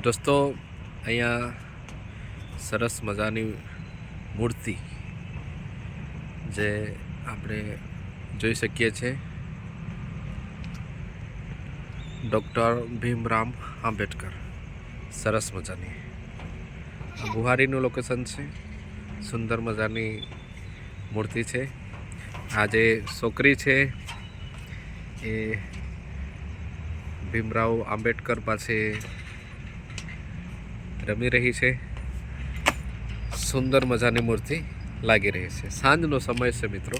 દોસ્તો, અહીંયા સરસ મજાની મૂર્તિ જે આપણે જોઈ શકીએ છીએ ડૉક્ટર ભીમરામ આંબેડકર. સરસ મજાની. આ બુહારીનું લોકેશન છે. સુંદર મજાની મૂર્તિ છે. આ જે છોકરી છે એ ભીમરાવ આંબેડકર પાસે રમી રહી છે. સુંદર મજાની મૂર્તિ લાગી રહી છે. સાંજનો સમય છે મિત્રો.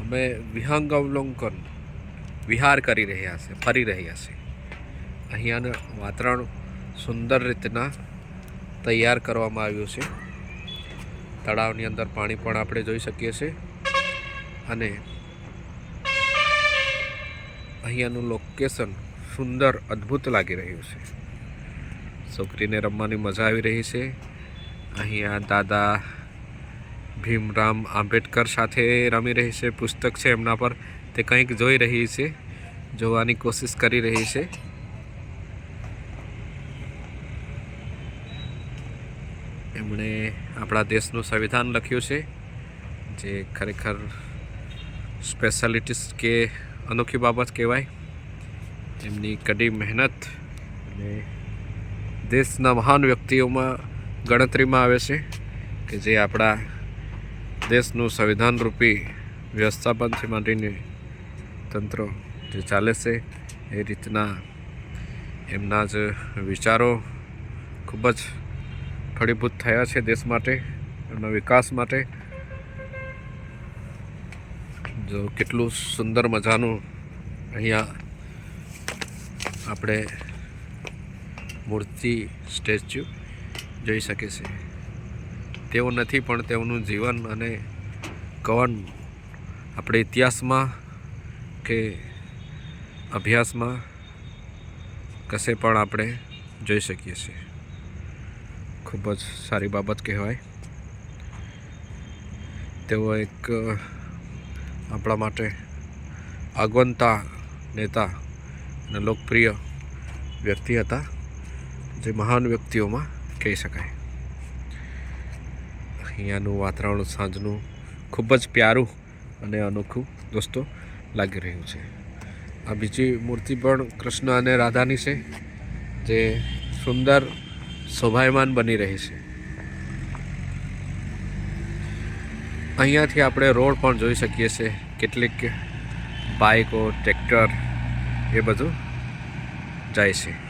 અમે વિહંગ અવલોકન વિહાર કરી રહ્યા છે, ફરી રહ્યા છે અહીંયાનું વાતાવરણ સુંદર રીતના તૈયાર કરવામાં આવ્યું છે. તળાવની અંદર પાણી પણ આપણે જોઈ શકીએ છીએ. અને અહીંયાનું લોકેશન સુંદર, અદ્ભુત લાગી રહ્યું છે. છોકરીને રમવાની મજા આવી રહી છે. અહીંયા દાદા ભીમરામ આંબેડકર સાથે રમી રહી છે. પુસ્તક છે એમના પર. તે કંઈક જોઈ રહી છે. જોવાની કોશિશ કરી રહી છે. એમણે આપણા દેશનું સંવિધાન લખ્યું છે. જે ખરેખર સ્પેશિયાલિટીસ કે અનોખી બાબત કહેવાય. એમની કડી મહેનત અને દેશના મહાન વ્યક્તિઓમાં ગણતરીમાં આવે છે કે જે આપણા દેશનું સંવિધાન રૂપી વ્યવસ્થાપનથી માંડીને તંત્ર જે ચાલે છે, એ રીતના એમના જ વિચારો ખૂબ જ ફળીભૂત થયા છે દેશ માટે, એમના વિકાસ માટે. જો કેટલું સુંદર મજાનું અહીંયા આપણે મૂર્તિ, સ્ટેચ્યુ જોઈ શકે છે. તેઓ નથી, પણ તેઓનું જીવન અને કવન આપણે ઇતિહાસમાં કે અભ્યાસમાં કશે પણ આપણે જોઈ શકીએ છીએ. ખૂબ જ સારી બાબત કહેવાય. તેઓ એક, આપણા માટે આગવંતા નેતા અને લોકપ્રિય વ્યક્તિ હતા. જે મહાન વ્યક્તિઓમાં કહી શકાય. અહીંયાનું વાતાવરણ સાંજનું ખૂબ જ પ્યારું અને અનોખું દોસ્તો લાગી રહ્યું છે. આ બીજી મૂર્તિ પણ કૃષ્ણ અને રાધાની છે, જે સુંદર શોભાયમાન બની રહી છે. અહીંયાથી આપણે રોડ પણ જોઈ શકીએ છીએ, કેટલીક બાઇકો ટ્રેક્ટર એ બધું જાય છે.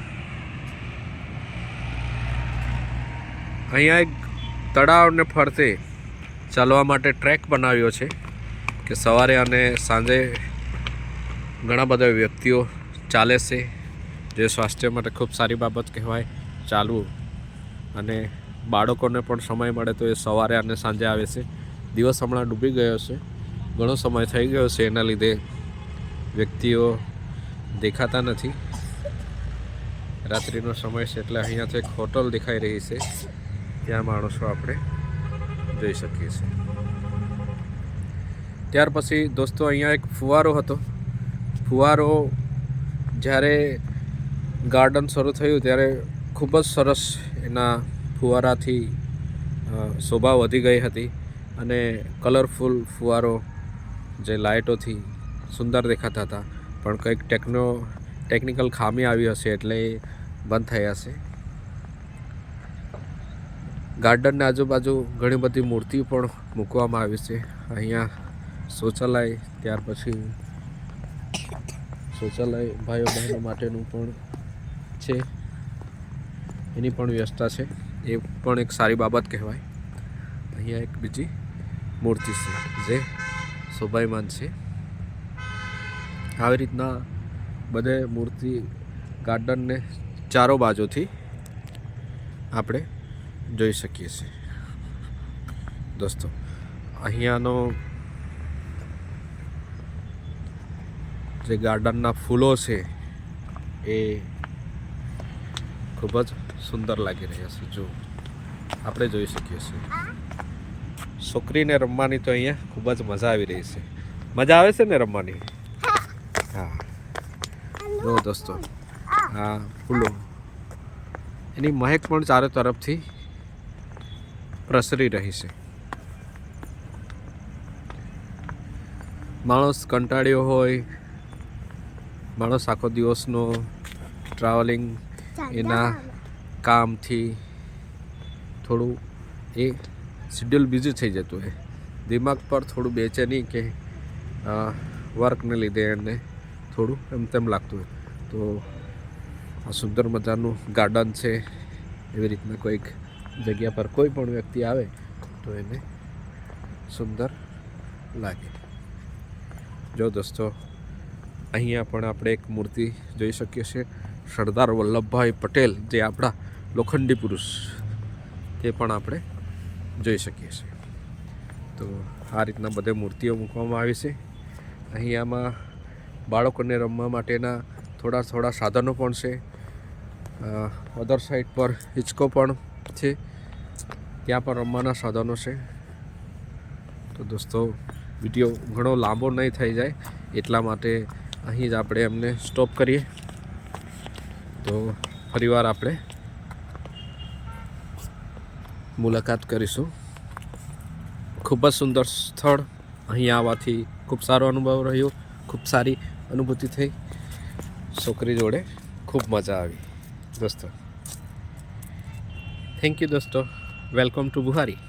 અહીંયા એક તળાવને ફરતે ચાલવા માટે ટ્રેક બનાવ્યો છે કે સવારે અને સાંજે ઘણા બધા વ્યક્તિઓ ચાલે છે, જે સ્વાસ્થ્ય માટે ખૂબ સારી બાબત કહેવાય, ચાલવું. અને બાળકોને પણ સમય મળે તો એ સવારે અને સાંજે આવે છે. દિવસ હમણાં ડૂબી ગયો છે. ઘણો સમય થઈ ગયો છે એના લીધે વ્યક્તિઓ દેખાતા નથી. રાત્રિનો સમય છે એટલે અહીંયાથી એક હોટલ દેખાઈ રહી છે. ત્યાં માણસો આપણે જોઈ શકીએ છીએ. ત્યાર પછી દોસ્તો, અહીંયા એક ફુવારો હતો. ફુવારો જ્યારે ગાર્ડન શરૂ થયું ત્યારે ખૂબ જ સરસ એના ફુવારાથી શોભા વધી ગઈ હતી અને કલરફુલ ફુવારો જે લાઇટોથી સુંદર દેખાતા હતા. પણ કંઈક ટેકનો ટેકનિકલ ખામી આવી હશે એટલે એ બંધ થયા છે ગાર્ડનની આજુબાજુ ઘણી બધી મૂર્તિઓ પણ મૂકવામાં આવી છે. અહીંયા શૌચાલય, ત્યાર પછી શૌચાલય ભાઈઓ બહેનો માટેનું પણ છે. એની પણ વ્યવસ્થા છે. એ પણ એક સારી બાબત કહેવાય. અહીંયા એક બીજી મૂર્તિ છે જે શોભાયમાન છે. આવી રીતના બધે મૂર્તિ ગાર્ડનને ચારો બાજુથી આપણે જોઈ શકીએ છીએ. દોસ્તો, અહીંયાનો જે ગાર્ડનના ફૂલો છે, એ ખૂબ જ સુંદર લાગી રહ્યા છે. જો, આપણે જોઈ શકીએ છીએ. છોકરીને રમવાની તો અહીંયા ખૂબ જ મજા આવી રહી છે. મજા આવે છે ને રમવાની? હા. જો દોસ્તો હા ફૂલો, એની મહેક પણ ચારે તરફથી પ્રસરી રહી છે. માણસ કંટાળ્યો હોય માણસ આખો દિવસનો ટ્રાવેલિંગ એના કામથી થોડું એ શિડ્યુલ બિઝી થઈ જતું હોય. દિમાગ પર થોડું બેચેની કે વર્કને લીધે એને થોડું એમ તેમ લાગતું હોય. તો આ સુંદર મજાનું ગાર્ડન છે. એવી રીતના કોઈક જગ્યા પર કોઈ પણ વ્યક્તિ આવે તો એને સુંદર લાગે. જો દોસ્તો, અહીંયા પણ આપણે એક મૂર્તિ જોઈ શકીએ છીએ. સરદાર વલ્લભભાઈ પટેલ જે આપણા લોખંડી પુરુષ, તે પણ આપણે જોઈ શકીએ છીએ. તો આ રીતના બધે મૂર્તિઓ મૂકવામાં આવી છે. અહીંયામાં બાળકોને રમવા માટેના થોડા થોડા સાધનો પણ છે. અધર સાઈડ પર હિંચકો પણ છે. ત્યાં પણ રમવાના સાધનો છે. તો દોસ્તો, વીડિયો ઘણો લાંબો નહીં થઈ જાય, એટલા માટે અહીં જ આપણે એમને સ્ટોપ કરીએ. તો ફરીવાર આપણે મુલાકાત કરીશું. ખૂબ જ સુંદર સ્થળ. અહીં આવવાથી ખૂબ સારો અનુભવ રહ્યો, ખૂબ સારી અનુભૂતિ થઈ. છોકરી જોડે ખૂબ મજા આવી. દોસ્તો. થેન્ક યુ દોસ્તો વેલકમ ટુ બુહારી